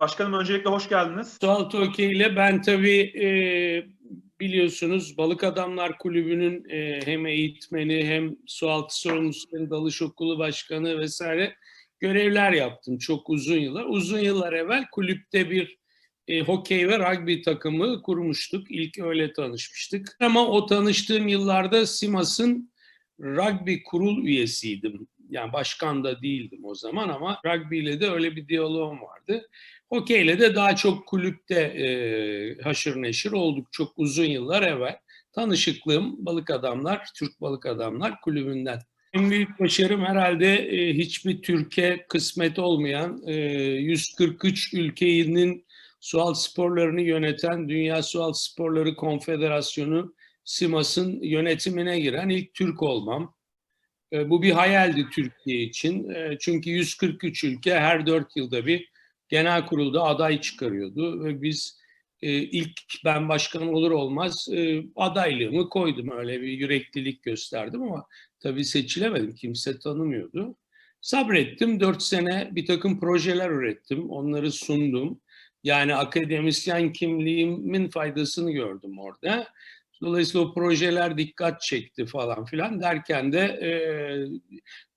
Başkanım öncelikle hoş geldiniz. Sual Toke ile ben tabii e, biliyorsunuz Balık Adamlar Kulübü'nün e, hem eğitmeni hem sualtı sorumlusu dalış okulu başkanı vesaire görevler yaptım çok uzun yıllar. Uzun yıllar evvel kulüpte bir e, hokey ve rugby takımı kurmuştuk. İlk öyle tanışmıştık. Ama o tanıştığım yıllarda Simas'ın rugby kurul üyesiydim. Yani başkan da değildim o zaman ama rugby ile de öyle bir diyaloğum vardı. Hokeyle de daha çok kulüpte e, haşır neşir olduk çok uzun yıllar evvel. Tanışıklığım Balık Adamlar, Türk Balık Adamlar kulübünden. En büyük başarım herhalde e, hiçbir Türkiye kısmet olmayan e, 143 ülkenin sual sporlarını yöneten Dünya Sual Sporları Konfederasyonu SIMAS'ın yönetimine giren ilk Türk olmam. E, bu bir hayaldi Türkiye için. E, çünkü 143 ülke her 4 yılda bir genel kurulda aday çıkarıyordu ve biz e, ilk ben başkan olur olmaz e, adaylığımı koydum öyle bir yüreklilik gösterdim ama tabii seçilemedim kimse tanımıyordu. Sabrettim dört sene bir takım projeler ürettim onları sundum yani akademisyen kimliğimin faydasını gördüm orada. Dolayısıyla o projeler dikkat çekti falan filan derken de e,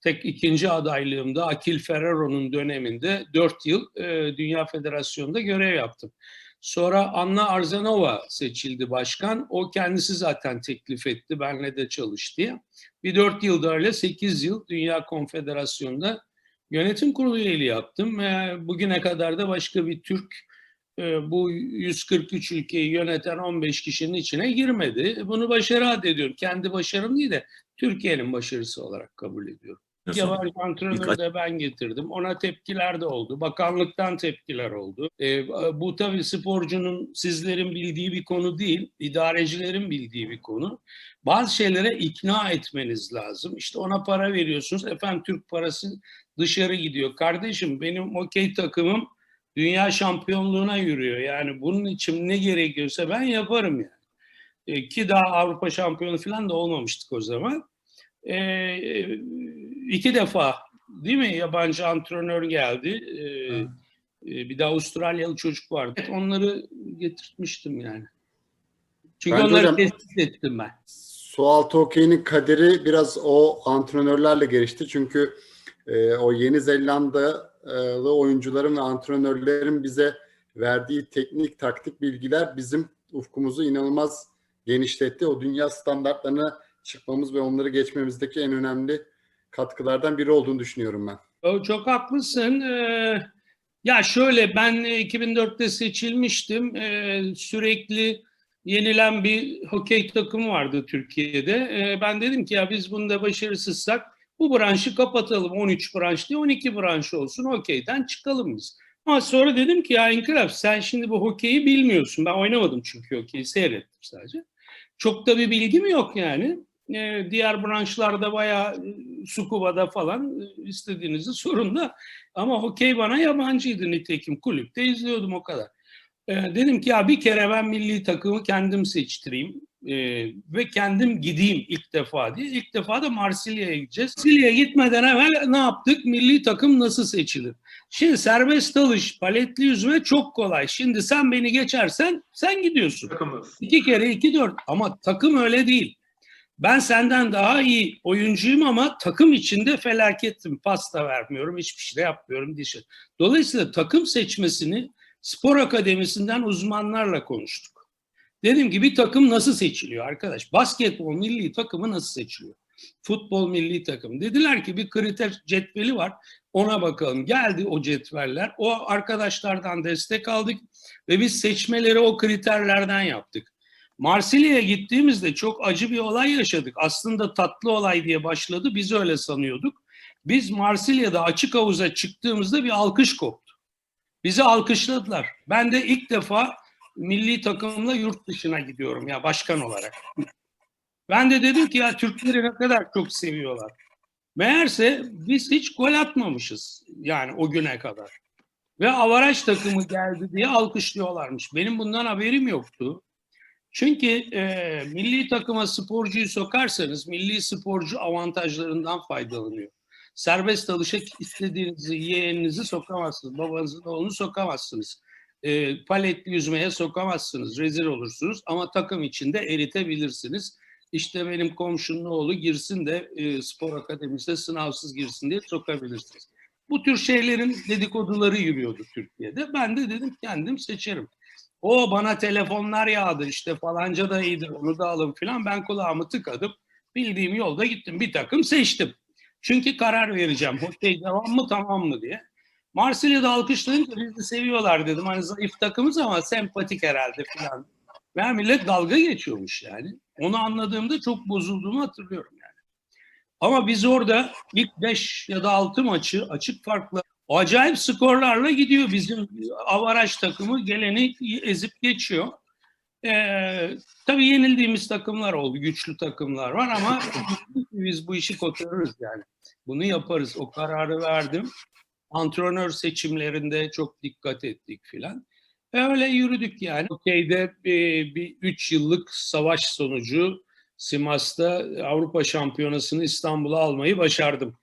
tek ikinci adaylığımda Akil Ferrero'nun döneminde dört yıl e, Dünya Federasyonu'nda görev yaptım. Sonra Anna Arzanova seçildi başkan. O kendisi zaten teklif etti. Benle de çalış diye. Bir dört yılda öyle sekiz yıl Dünya Konfederasyonu'nda yönetim kurulu üyeliği yaptım. E, bugüne kadar da başka bir Türk bu 143 ülkeyi yöneten 15 kişinin içine girmedi. Bunu başarı addediyorum. Kendi başarım değil de Türkiye'nin başarısı olarak kabul ediyorum. Yabancı antrenörü de ben getirdim. Ona tepkiler de oldu. Bakanlıktan tepkiler oldu. E, bu tabii sporcunun sizlerin bildiği bir konu değil. İdarecilerin bildiği bir konu. Bazı şeylere ikna etmeniz lazım. İşte ona para veriyorsunuz. Efendim Türk parası dışarı gidiyor. Kardeşim benim okey takımım dünya şampiyonluğuna yürüyor. Yani bunun için ne gerekiyorsa ben yaparım yani. E, ki daha Avrupa şampiyonu falan da olmamıştık o zaman. E, iki defa değil mi yabancı antrenör geldi. E, e, bir de Avustralyalı çocuk vardı. Onları getirtmiştim yani. Çünkü Bence onları hocam- tesis ettim ben. Sualtı hokeyinin kaderi biraz o antrenörlerle gelişti. Çünkü e, o Yeni Zelandalı oyuncuların ve antrenörlerin bize verdiği teknik, taktik bilgiler bizim ufkumuzu inanılmaz genişletti. O dünya standartlarına çıkmamız ve onları geçmemizdeki en önemli katkılardan biri olduğunu düşünüyorum ben. Çok haklısın. Ee, ya şöyle ben 2004'te seçilmiştim. Ee, sürekli yenilen bir hokey takımı vardı Türkiye'de. Ee, ben dedim ki ya biz bunda başarısızsak bu branşı kapatalım. 13 branş değil 12 branş olsun. Hokeyden çıkalım biz. Ama sonra dedim ki ya İnkılap sen şimdi bu hokeyi bilmiyorsun. Ben oynamadım çünkü hokeyi seyrettim sadece. Çok da bir bilgim yok yani. Ee, diğer branşlarda bayağı e, Sukuba'da falan e, istediğinizi sorun da ama hokey bana yabancıydı nitekim kulüpte izliyordum o kadar. Ee, dedim ki ya bir kere ben milli takımı kendim seçtireyim e, ve kendim gideyim ilk defa diye. İlk defa da Marsilya'ya gideceğiz. Marsilya'ya gitmeden evvel ne yaptık? Milli takım nasıl seçilir? Şimdi serbest dalış, paletli yüzme çok kolay. Şimdi sen beni geçersen sen gidiyorsun. Takımız. İki kere iki dört ama takım öyle değil. Ben senden daha iyi oyuncuyum ama takım içinde felakettim. Pasta vermiyorum, hiçbir şey de yapmıyorum dişi. Dolayısıyla takım seçmesini spor akademisinden uzmanlarla konuştuk. Dedim ki bir takım nasıl seçiliyor arkadaş? Basketbol milli takımı nasıl seçiliyor? Futbol milli takım. Dediler ki bir kriter cetveli var. Ona bakalım. Geldi o cetveller. O arkadaşlardan destek aldık ve biz seçmeleri o kriterlerden yaptık. Marsilya'ya gittiğimizde çok acı bir olay yaşadık. Aslında tatlı olay diye başladı. Biz öyle sanıyorduk. Biz Marsilya'da açık havuza çıktığımızda bir alkış koptu. Bizi alkışladılar. Ben de ilk defa milli takımla yurt dışına gidiyorum ya başkan olarak. Ben de dedim ki ya Türkleri ne kadar çok seviyorlar. Meğerse biz hiç gol atmamışız yani o güne kadar. Ve avaraj takımı geldi diye alkışlıyorlarmış. Benim bundan haberim yoktu. Çünkü e, milli takıma sporcuyu sokarsanız milli sporcu avantajlarından faydalanıyor. serbest dalışa istediğinizi yeğeninizi sokamazsınız. Babanızın oğlunu sokamazsınız. E, paletli yüzmeye sokamazsınız. Rezil olursunuz ama takım içinde eritebilirsiniz. İşte benim komşunun oğlu girsin de e, spor akademisine sınavsız girsin diye sokabilirsiniz. Bu tür şeylerin dedikoduları yürüyordu Türkiye'de. Ben de dedim kendim seçerim. O bana telefonlar yağdı işte falanca da iyidir onu da alın filan. Ben kulağımı tıkadım. Bildiğim yolda gittim. Bir takım seçtim. Çünkü karar vereceğim. Hokey devam mı tamam mı diye. Marsilya'da alkışlayınca bizi seviyorlar dedim. Hani zayıf takımız ama sempatik herhalde filan. Ve millet dalga geçiyormuş yani. Onu anladığımda çok bozulduğumu hatırlıyorum yani. Ama biz orada ilk 5 ya da 6 maçı açık farkla acayip skorlarla gidiyor. Bizim avaraj takımı geleni ezip geçiyor. Ee, tabii yenildiğimiz takımlar oldu. Güçlü takımlar var ama biz bu işi kotarırız yani. Bunu yaparız. O kararı verdim. Antrenör seçimlerinde çok dikkat ettik filan. Öyle yürüdük yani. Okey'de bir, bir üç yıllık savaş sonucu Simas'ta Avrupa Şampiyonası'nı İstanbul'a almayı başardım.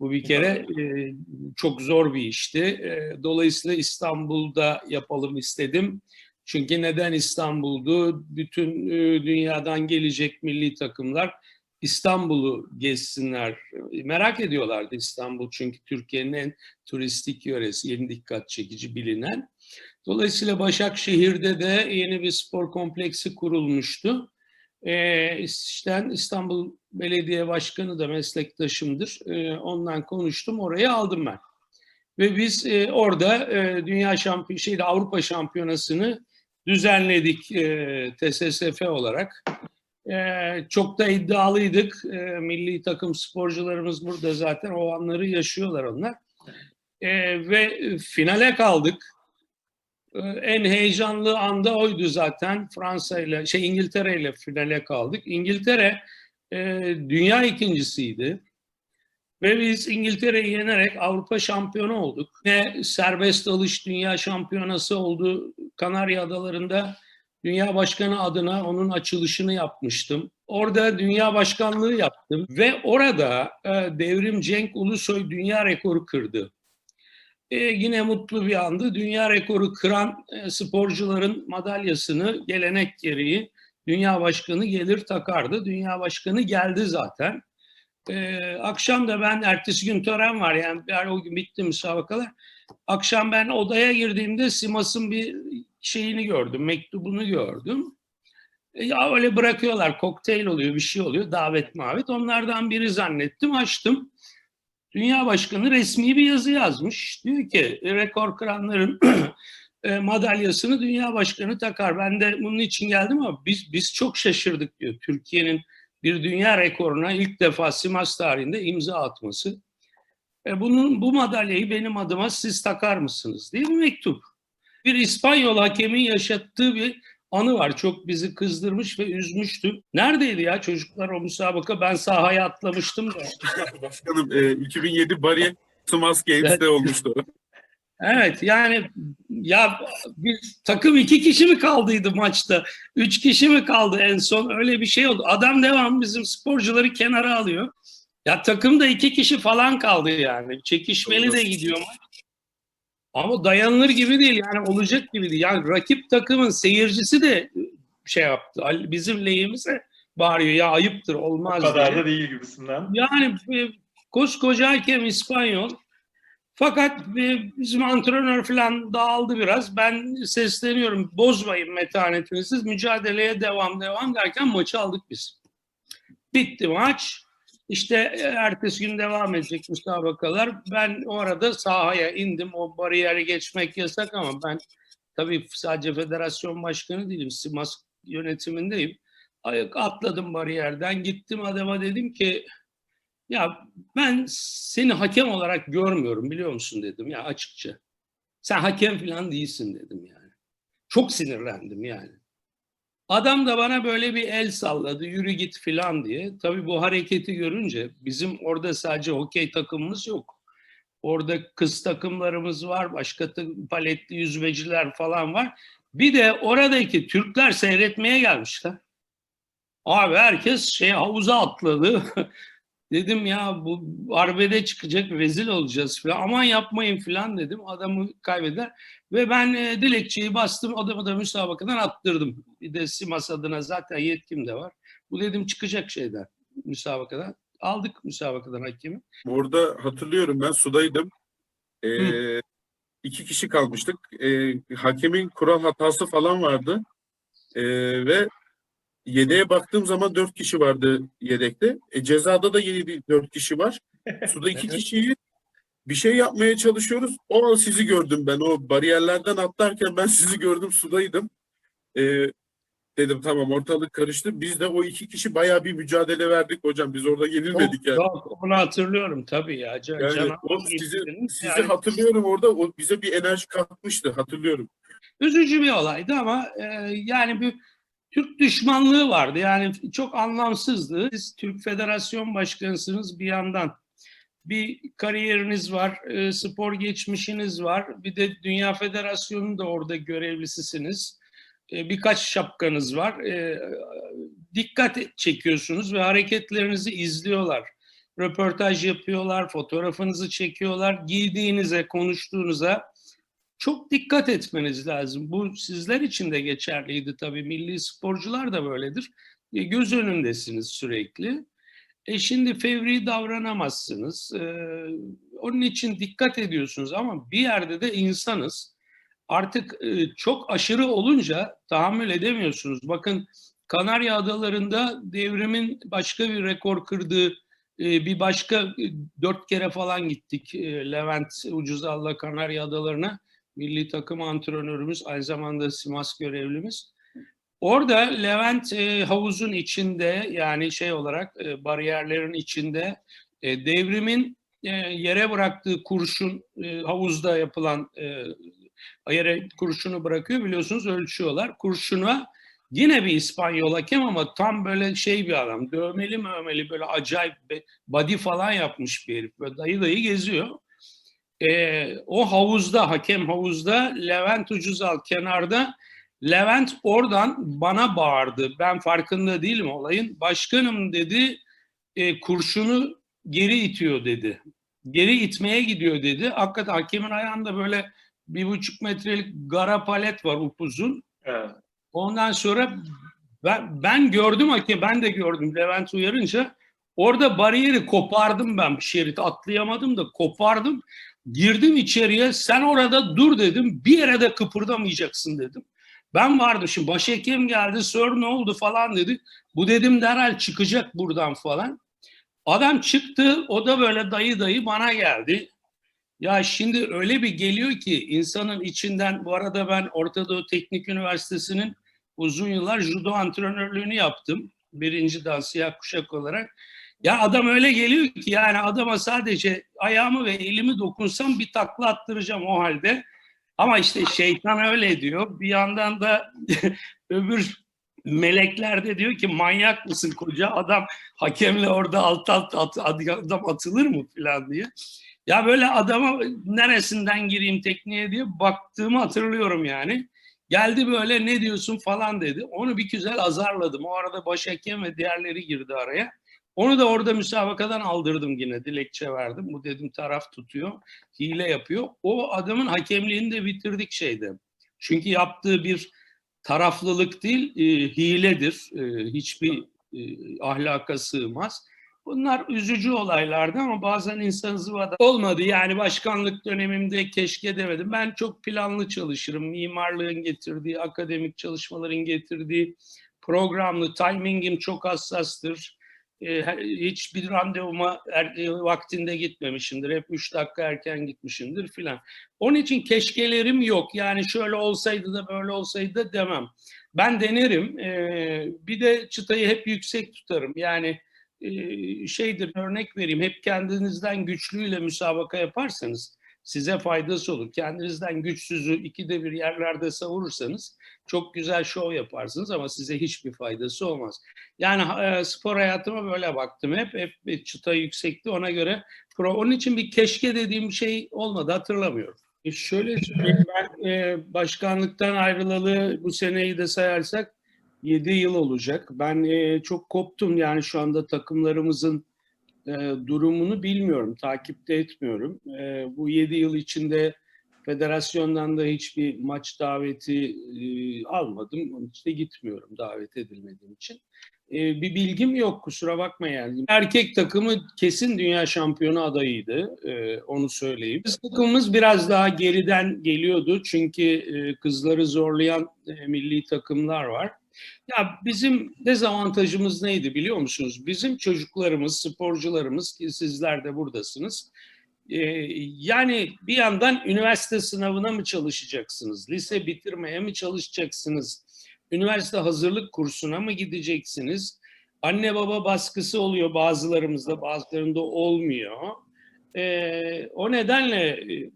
Bu bir kere e, çok zor bir işti. E, dolayısıyla İstanbul'da yapalım istedim. Çünkü neden İstanbul'du? Bütün e, dünyadan gelecek milli takımlar İstanbul'u gezsinler. Merak ediyorlardı İstanbul çünkü Türkiye'nin en turistik yöresi, en dikkat çekici bilinen. Dolayısıyla Başakşehir'de de yeni bir spor kompleksi kurulmuştu. Ee, İstanbul Belediye Başkanı da meslektaşımdır. Ee, ondan konuştum, orayı aldım ben. Ve biz e, orada e, Dünya Şampiyon, şeyde Avrupa Şampiyonası'nı düzenledik e, TSSF olarak. E, çok da iddialıydık. E, milli takım sporcularımız burada zaten o anları yaşıyorlar onlar. E, ve finale kaldık. En heyecanlı anda oydu zaten. Fransa ile şey İngiltere ile finale kaldık. İngiltere e, dünya ikincisiydi. Ve biz İngiltere'yi yenerek Avrupa şampiyonu olduk. Ne serbest dalış dünya şampiyonası oldu. Kanarya Adaları'nda dünya başkanı adına onun açılışını yapmıştım. Orada dünya başkanlığı yaptım ve orada e, Devrim Cenk Ulusoy dünya rekoru kırdı. E, yine mutlu bir andı. Dünya rekoru kıran e, sporcuların madalyasını gelenek gereği dünya başkanı gelir takardı. Dünya başkanı geldi zaten. Ee, akşam da ben ertesi gün tören var yani yani o gün bitti müsabakalar. Akşam ben odaya girdiğimde Simas'ın bir şeyini gördüm, mektubunu gördüm. E, ya öyle bırakıyorlar, kokteyl oluyor, bir şey oluyor, davet mavet. Onlardan biri zannettim, açtım. Dünya Başkanı resmi bir yazı yazmış. Diyor ki rekor kıranların e, madalyasını Dünya Başkanı takar. Ben de bunun için geldim ama biz biz çok şaşırdık diyor. Türkiye'nin bir dünya rekoruna ilk defa Simas tarihinde imza atması. E bunun bu madalyayı benim adıma siz takar mısınız diye bir mektup. Bir İspanyol hakemin yaşattığı bir anı var. Çok bizi kızdırmış ve üzmüştü. Neredeydi ya çocuklar o müsabaka? Ben sahaya atlamıştım da. Başkanım e, 2007 Bari Smas Games'te olmuştu. Evet yani ya bir takım iki kişi mi kaldıydı maçta? Üç kişi mi kaldı en son? Öyle bir şey oldu. Adam devam bizim sporcuları kenara alıyor. Ya takımda iki kişi falan kaldı yani. Çekişmeli de gidiyor maç. Ama dayanılır gibi değil yani olacak gibi değil. Yani rakip takımın seyircisi de şey yaptı. Bizim lehimize bağırıyor ya ayıptır olmaz O kadar diye. da değil gibisinden. Yani e, koskoca hakem İspanyol. Fakat e, bizim antrenör falan dağıldı biraz. Ben sesleniyorum bozmayın metanetinizi. Mücadeleye devam devam derken maçı aldık biz. Bitti maç. İşte e, ertesi gün devam edecek müsabakalar. Ben o arada sahaya indim. O bariyeri geçmek yasak ama ben tabii sadece federasyon başkanı değilim. Simas yönetimindeyim. Ayak atladım bariyerden. Gittim adama dedim ki ya ben seni hakem olarak görmüyorum biliyor musun dedim ya açıkça. Sen hakem falan değilsin dedim yani. Çok sinirlendim yani. Adam da bana böyle bir el salladı yürü git filan diye. Tabii bu hareketi görünce bizim orada sadece hokey takımımız yok. Orada kız takımlarımız var, başka paletli yüzmeciler falan var. Bir de oradaki Türkler seyretmeye gelmişler. Abi herkes şey havuza atladı. Dedim ya bu arbede çıkacak rezil olacağız falan. Aman yapmayın falan dedim. Adamı kaybeder. Ve ben e, dilekçeyi bastım. Adamı da müsabakadan attırdım. Bir de Simas adına zaten yetkim de var. Bu dedim çıkacak şeyden müsabakadan. Aldık müsabakadan hakemi. Orada hatırlıyorum ben sudaydım. Ee, iki kişi kalmıştık. Ee, hakemin kural hatası falan vardı. Ee, ve yedeğe baktığım zaman dört kişi vardı yedekte. E, cezada da yedi dört kişi var. Suda iki kişiyi bir şey yapmaya çalışıyoruz. O an sizi gördüm ben. O bariyerlerden atlarken ben sizi gördüm sudaydım. Ee, dedim tamam ortalık karıştı. Biz de o iki kişi bayağı bir mücadele verdik hocam. Biz orada yenilmedik yani. Yok, onu hatırlıyorum tabii ya. Can, Yani o sizi, gittiniz. sizi Yani hatırlıyorum orada. O bize bir enerji katmıştı. Hatırlıyorum. üzücü bir olaydı ama e, yani bir Türk düşmanlığı vardı. Yani çok anlamsızdı. Siz Türk Federasyon Başkanısınız bir yandan. Bir kariyeriniz var, e, spor geçmişiniz var. Bir de Dünya Federasyonu'nda orada görevlisisiniz. E, birkaç şapkanız var. E, dikkat çekiyorsunuz ve hareketlerinizi izliyorlar. Röportaj yapıyorlar, fotoğrafınızı çekiyorlar. Giydiğinize, konuştuğunuza çok dikkat etmeniz lazım. Bu sizler için de geçerliydi tabii. Milli sporcular da böyledir. E, göz önündesiniz sürekli. E şimdi fevri davranamazsınız. E, onun için dikkat ediyorsunuz ama bir yerde de insanız. Artık e, çok aşırı olunca tahammül edemiyorsunuz. Bakın Kanarya Adaları'nda devrimin başka bir rekor kırdığı e, bir başka e, dört kere falan gittik e, Levent Ucuzal'la Kanarya Adaları'na milli takım antrenörümüz, aynı zamanda Simas görevlimiz. Orada Levent e, havuzun içinde yani şey olarak e, bariyerlerin içinde e, devrimin e, yere bıraktığı kurşun e, havuzda yapılan e, yere kurşunu bırakıyor biliyorsunuz ölçüyorlar. Kurşuna yine bir İspanyol hakem ama tam böyle şey bir adam dövmeli mövmeli böyle acayip body falan yapmış bir herif. Böyle dayı dayı geziyor e, o havuzda, hakem havuzda Levent Ucuzal kenarda. Levent oradan bana bağırdı. Ben farkında değilim olayın. Başkanım dedi e, kurşunu geri itiyor dedi. Geri itmeye gidiyor dedi. Hakikaten hakemin ayağında böyle bir buçuk metrelik gara palet var upuzun. Evet. Ondan sonra ben, ben gördüm hakem, ben de gördüm Levent uyarınca. Orada bariyeri kopardım ben bir şerit atlayamadım da kopardım. Girdim içeriye sen orada dur dedim bir yere de kıpırdamayacaksın dedim. Ben vardım şimdi başhekim geldi sor ne oldu falan dedi. Bu dedim derhal çıkacak buradan falan. Adam çıktı o da böyle dayı dayı bana geldi. Ya şimdi öyle bir geliyor ki insanın içinden bu arada ben Orta Doğu Teknik Üniversitesi'nin uzun yıllar judo antrenörlüğünü yaptım. Birinci dan siyah kuşak olarak. Ya adam öyle geliyor ki yani adama sadece ayağımı ve elimi dokunsam bir takla attıracağım o halde. Ama işte şeytan öyle diyor. Bir yandan da öbür melekler de diyor ki manyak mısın koca adam hakemle orada alt alt, alt adam atılır mı falan diye. Ya böyle adama neresinden gireyim tekniğe diye baktığımı hatırlıyorum yani. Geldi böyle ne diyorsun falan dedi. Onu bir güzel azarladım. O arada başhakem ve diğerleri girdi araya. Onu da orada müsabakadan aldırdım yine. Dilekçe verdim. Bu dedim taraf tutuyor. Hile yapıyor. O adamın hakemliğini de bitirdik şeyde. Çünkü yaptığı bir taraflılık değil, e, hiledir. E, hiçbir e, ahlaka sığmaz. Bunlar üzücü olaylardı ama bazen insan zıvada olmadı. Yani başkanlık dönemimde keşke demedim. Ben çok planlı çalışırım. Mimarlığın getirdiği, akademik çalışmaların getirdiği programlı, timingim çok hassastır. E, hiçbir randevuma er, e, vaktinde gitmemişimdir. Hep üç dakika erken gitmişimdir filan. Onun için keşkelerim yok. Yani şöyle olsaydı da böyle olsaydı da demem. Ben denerim. E, bir de çıtayı hep yüksek tutarım. Yani e, şeydir örnek vereyim. Hep kendinizden güçlüyle müsabaka yaparsanız size faydası olur. Kendinizden güçsüzü ikide bir yerlerde savurursanız çok güzel şov yaparsınız ama size hiçbir faydası olmaz. Yani e, spor hayatıma böyle baktım hep. Hep bir çıta yüksekti ona göre. Pro, onun için bir keşke dediğim şey olmadı hatırlamıyorum. E şöyle söyleyeyim ben e, başkanlıktan ayrılalı bu seneyi de sayarsak 7 yıl olacak. Ben e, çok koptum yani şu anda takımlarımızın e, durumunu bilmiyorum, takipte etmiyorum. E, bu 7 yıl içinde federasyondan da hiçbir maç daveti e, almadım. Onun için de gitmiyorum davet edilmediğim için. E, bir bilgim yok kusura bakma yani. Erkek takımı kesin dünya şampiyonu adayıydı. e, onu söyleyeyim. Kız takımımız biraz daha geriden geliyordu. Çünkü e, kızları zorlayan e, milli takımlar var. Ya bizim dezavantajımız neydi biliyor musunuz? Bizim çocuklarımız, sporcularımız ki sizler de buradasınız. Ee, yani bir yandan üniversite sınavına mı çalışacaksınız? Lise bitirmeye mi çalışacaksınız? Üniversite hazırlık kursuna mı gideceksiniz? Anne baba baskısı oluyor bazılarımızda, bazılarında olmuyor. Ee, o nedenle e,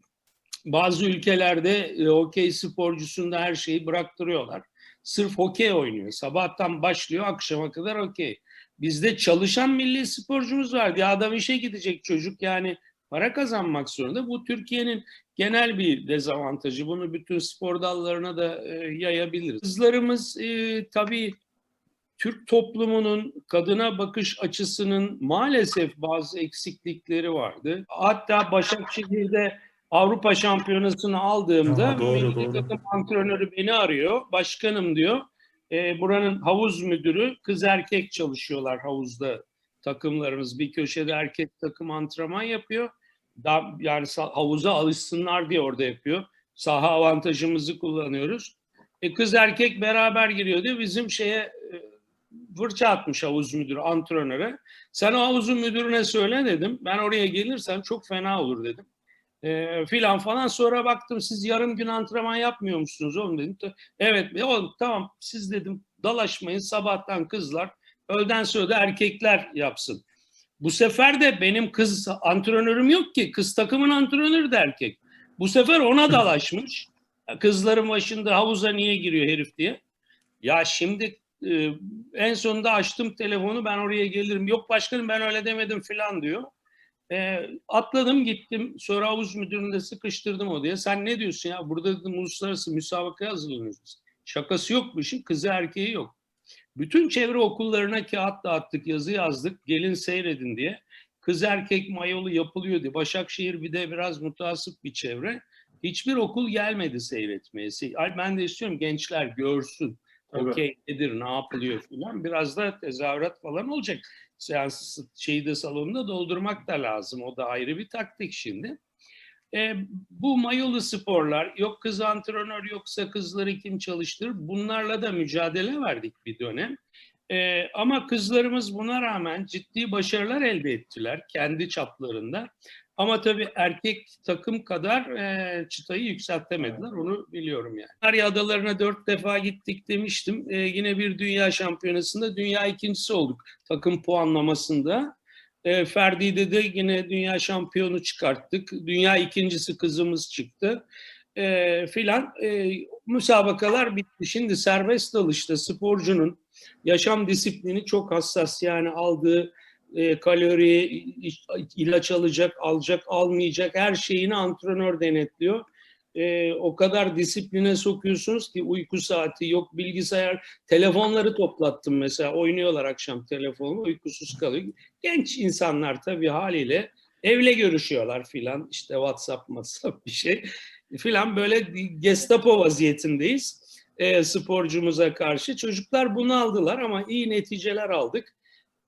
bazı ülkelerde e, hokey sporcusunda her şeyi bıraktırıyorlar sırf hokey oynuyor. Sabahtan başlıyor akşama kadar hokey. Bizde çalışan milli sporcumuz var. Ya adam işe gidecek çocuk yani para kazanmak zorunda. Bu Türkiye'nin genel bir dezavantajı. Bunu bütün spor dallarına da e, yayabiliriz. Kızlarımız e, tabii Türk toplumunun kadına bakış açısının maalesef bazı eksiklikleri vardı. Hatta Başakşehir'de Avrupa Şampiyonası'nı aldığımda Aha, doğru, milli doğru. takım antrenörü beni arıyor. Başkanım diyor. "e, buranın havuz müdürü kız erkek çalışıyorlar havuzda takımlarımız. Bir köşede erkek takım antrenman yapıyor. Daha, yani havuza alışsınlar diye orada yapıyor. Saha avantajımızı kullanıyoruz. E, kız erkek beraber giriyor diye bizim şeye e, fırça atmış havuz müdürü antrenöre. Sen o havuzun müdürüne söyle dedim. Ben oraya gelirsem çok fena olur dedim e, filan falan. Sonra baktım siz yarım gün antrenman yapmıyor musunuz oğlum dedim. Evet e, oğlum tamam siz dedim dalaşmayın sabahtan kızlar öğleden sonra da erkekler yapsın. Bu sefer de benim kız antrenörüm yok ki. Kız takımın antrenörü de erkek. Bu sefer ona dalaşmış. Kızların başında havuza niye giriyor herif diye. Ya şimdi e, en sonunda açtım telefonu ben oraya gelirim. Yok başkanım ben öyle demedim filan diyor. E, atladım gittim. Sonra havuz müdürünü de sıkıştırdım odaya. Sen ne diyorsun ya? Burada dedim uluslararası müsabakaya hazırlanıyoruz. Şakası yok bu işin. Kızı erkeği yok. Bütün çevre okullarına kağıt dağıttık, yazı yazdık. Gelin seyredin diye. Kız erkek mayolu yapılıyor diye. Başakşehir bir de biraz mutasip bir çevre. Hiçbir okul gelmedi seyretmeye. Ben de istiyorum gençler görsün. Okey nedir, ne yapılıyor filan. Biraz da tezahürat falan olacak seans şeyi de salonunda doldurmak da lazım. O da ayrı bir taktik şimdi. E, bu mayolu sporlar, yok kız antrenör yoksa kızları kim çalıştırır? Bunlarla da mücadele verdik bir dönem. E, ama kızlarımız buna rağmen ciddi başarılar elde ettiler kendi çaplarında. Ama tabii erkek takım kadar e, çıtayı yükseltemediler. Onu biliyorum yani. Kanarya Adalarına dört defa gittik demiştim. E, yine bir dünya şampiyonasında dünya ikincisi olduk takım puanlamasında. E, Ferdi'de de yine dünya şampiyonu çıkarttık. Dünya ikincisi kızımız çıktı. E, filan e, müsabakalar bitti. Şimdi serbest dalışta sporcunun yaşam disiplini çok hassas. Yani aldığı e, kalori, ilaç alacak, alacak, almayacak her şeyini antrenör denetliyor. E, o kadar disipline sokuyorsunuz ki uyku saati yok, bilgisayar, telefonları toplattım mesela. Oynuyorlar akşam telefonu, uykusuz kalıyor. Genç insanlar tabii haliyle evle görüşüyorlar filan. işte WhatsApp, WhatsApp bir şey filan böyle gestapo vaziyetindeyiz e, sporcumuza karşı. Çocuklar bunu aldılar ama iyi neticeler aldık.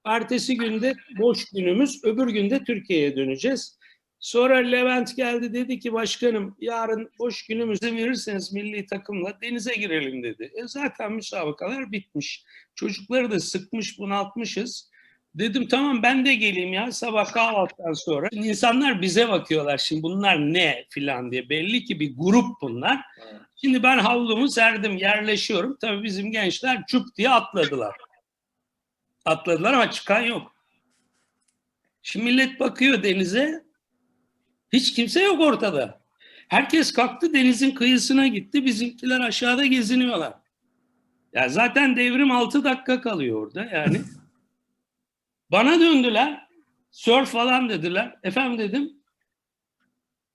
Ertesi günde boş günümüz, öbür günde Türkiye'ye döneceğiz. Sonra Levent geldi dedi ki başkanım yarın boş günümüzü verirseniz milli takımla denize girelim dedi. E zaten müsabakalar bitmiş. Çocukları da sıkmış bunaltmışız. Dedim tamam ben de geleyim ya sabah kahvaltıdan sonra. Şimdi insanlar bize bakıyorlar şimdi bunlar ne filan diye. Belli ki bir grup bunlar. Şimdi ben havlumu serdim yerleşiyorum. Tabii bizim gençler çup diye atladılar. Atladılar ama çıkan yok. Şimdi millet bakıyor denize. Hiç kimse yok ortada. Herkes kalktı denizin kıyısına gitti. Bizimkiler aşağıda geziniyorlar. Ya zaten devrim 6 dakika kalıyor orada yani. Bana döndüler. Sör falan dediler. Efendim dedim.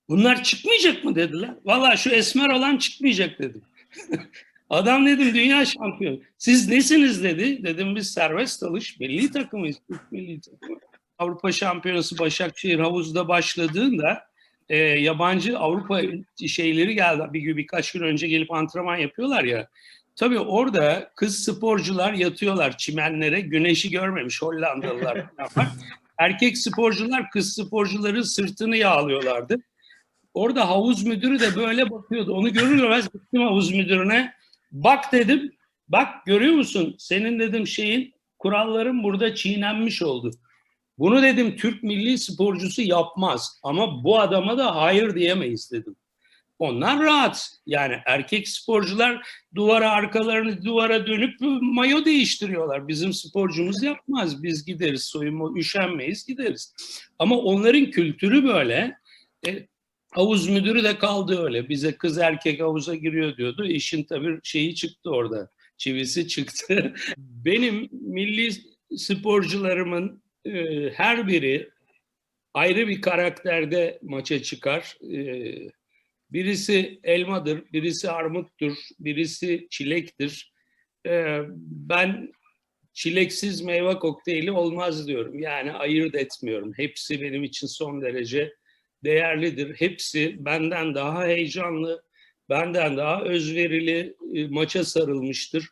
Bunlar çıkmayacak mı dediler. Valla şu esmer olan çıkmayacak dedim. Adam dedim dünya şampiyonu. Siz nesiniz dedi. Dedim biz serbest dalış milli takımıyız. Türk milli takımı. Avrupa Şampiyonası Başakşehir havuzda başladığında e, yabancı Avrupa şeyleri geldi. Bir gün birkaç gün önce gelip antrenman yapıyorlar ya. Tabii orada kız sporcular yatıyorlar çimenlere. Güneşi görmemiş Hollandalılar. Erkek sporcular kız sporcuların sırtını yağlıyorlardı. Orada havuz müdürü de böyle bakıyordu. Onu görür görmez gittim havuz müdürüne. Bak dedim. Bak görüyor musun? Senin dedim şeyin kuralların burada çiğnenmiş oldu. Bunu dedim Türk milli sporcusu yapmaz. Ama bu adama da hayır diyemeyiz dedim. Onlar rahat. Yani erkek sporcular duvara arkalarını duvara dönüp mayo değiştiriyorlar. Bizim sporcumuz yapmaz. Biz gideriz soyunma üşenmeyiz gideriz. Ama onların kültürü böyle. E, havuz müdürü de kaldı öyle. Bize kız erkek havuza giriyor diyordu. İşin tabii şeyi çıktı orada. Çivisi çıktı. Benim milli sporcularımın e, her biri ayrı bir karakterde maça çıkar. E, birisi elmadır, birisi armuttur, birisi çilektir. E, ben çileksiz meyve kokteyli olmaz diyorum. Yani ayırt etmiyorum. Hepsi benim için son derece değerlidir. Hepsi benden daha heyecanlı, benden daha özverili e, maça sarılmıştır.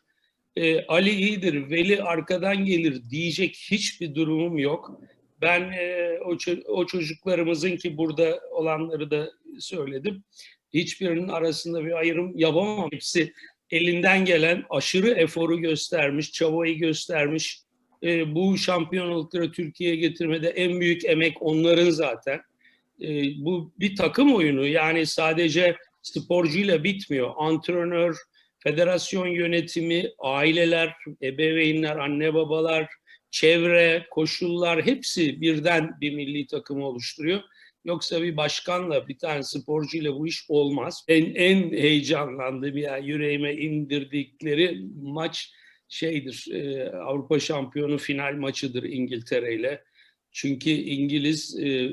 E, Ali iyidir, Veli arkadan gelir diyecek hiçbir durumum yok. Ben e, o, o çocuklarımızın ki burada olanları da söyledim. Hiçbirinin arasında bir ayrım yapamam. Hepsi elinden gelen aşırı eforu göstermiş, çabayı göstermiş. E, bu şampiyonlukları Türkiye'ye getirmede en büyük emek onların zaten. E, bu bir takım oyunu yani sadece sporcuyla bitmiyor. Antrenör, federasyon yönetimi, aileler, ebeveynler, anne babalar, çevre, koşullar hepsi birden bir milli takımı oluşturuyor. Yoksa bir başkanla, bir tane sporcuyla bu iş olmaz. En, en heyecanlandığım yani yüreğime indirdikleri maç şeydir, e, Avrupa Şampiyonu final maçıdır İngiltere ile. Çünkü İngiliz e,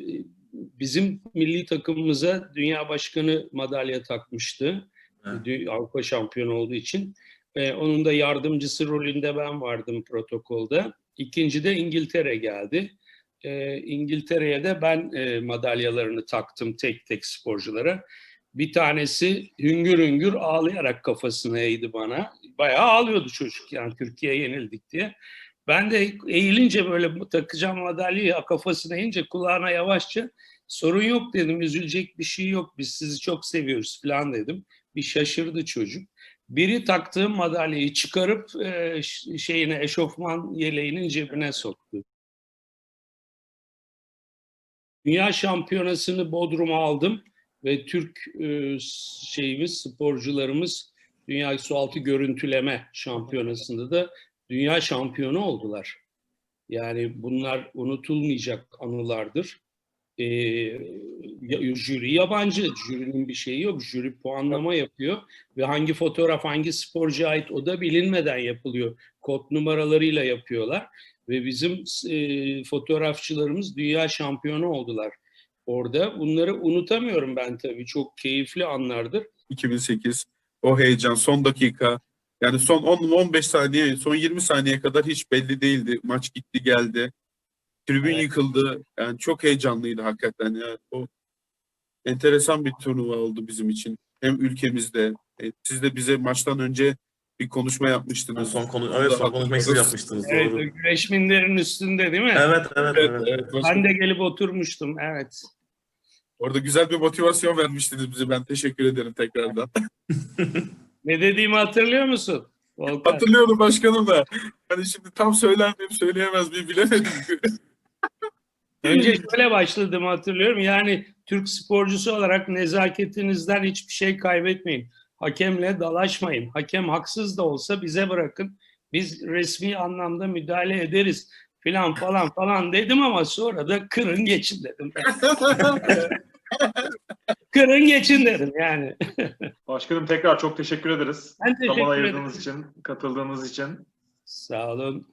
bizim milli takımımıza Dünya Başkanı madalya takmıştı. Evet. Avrupa şampiyonu olduğu için. Ee, onun da yardımcısı rolünde ben vardım protokolda. İkinci de İngiltere geldi. Ee, İngiltere'ye de ben e, madalyalarını taktım tek tek sporculara. Bir tanesi hüngür hüngür ağlayarak kafasını eğdi bana. Bayağı ağlıyordu çocuk yani Türkiye yenildik diye. Ben de eğilince böyle takacağım madalyayı kafasına eğince kulağına yavaşça sorun yok dedim üzülecek bir şey yok biz sizi çok seviyoruz falan dedim. Bir şaşırdı çocuk. Biri taktığım madalyayı çıkarıp e, şeyine eşofman yeleğinin cebine soktu. Dünya şampiyonasını Bodrum'a aldım ve Türk e, şeyimiz sporcularımız Dünya Sualtı Görüntüleme Şampiyonası'nda da dünya şampiyonu oldular. Yani bunlar unutulmayacak anılardır. Ya- jüri yabancı, jürinin bir şeyi yok. Jüri puanlama yapıyor ve hangi fotoğraf hangi sporcuya ait o da bilinmeden yapılıyor. Kod numaralarıyla yapıyorlar ve bizim e, fotoğrafçılarımız dünya şampiyonu oldular orada. Bunları unutamıyorum ben tabii. Çok keyifli anlardır. 2008 o heyecan son dakika yani son 10-15 saniye son 20 saniye kadar hiç belli değildi. Maç gitti geldi. Tribün Evet. yıkıldı. Yani çok heyecanlıydı hakikaten ya. O enteresan bir turnuva oldu bizim için. Hem ülkemizde. E, Siz de bize maçtan önce bir konuşma yapmıştınız. Son konu, evet son konuşmayı siz yapmıştınız. Evet, Doğru. o güreş minderinin üstünde değil mi? Evet, evet, Evet, evet. evet, başkanım. Ben de gelip oturmuştum. Evet. Orada güzel bir motivasyon vermiştiniz bize. Ben teşekkür ederim tekrardan. Ne dediğimi hatırlıyor musun? Volkan? Hatırlıyorum başkanım da. Hani şimdi tam söyler miyim söyleyemez miyim bilemedim. Önce şöyle başladım hatırlıyorum. Yani Türk sporcusu olarak nezaketinizden hiçbir şey kaybetmeyin. Hakemle dalaşmayın. Hakem haksız da olsa bize bırakın. Biz resmi anlamda müdahale ederiz filan falan falan dedim ama sonra da kırın geçin dedim. kırın geçin dedim yani. Başkanım tekrar çok teşekkür ederiz. Ben teşekkür Zaman ederim. ayırdığınız için, katıldığınız için. Sağ olun.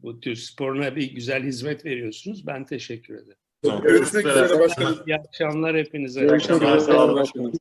Bu Türk sporuna bir güzel hizmet veriyorsunuz. Ben teşekkür ederim. Görüşmek üzere başkanım. İyi akşamlar hepinize. İyi akşamlar. Sağ olun başkanım.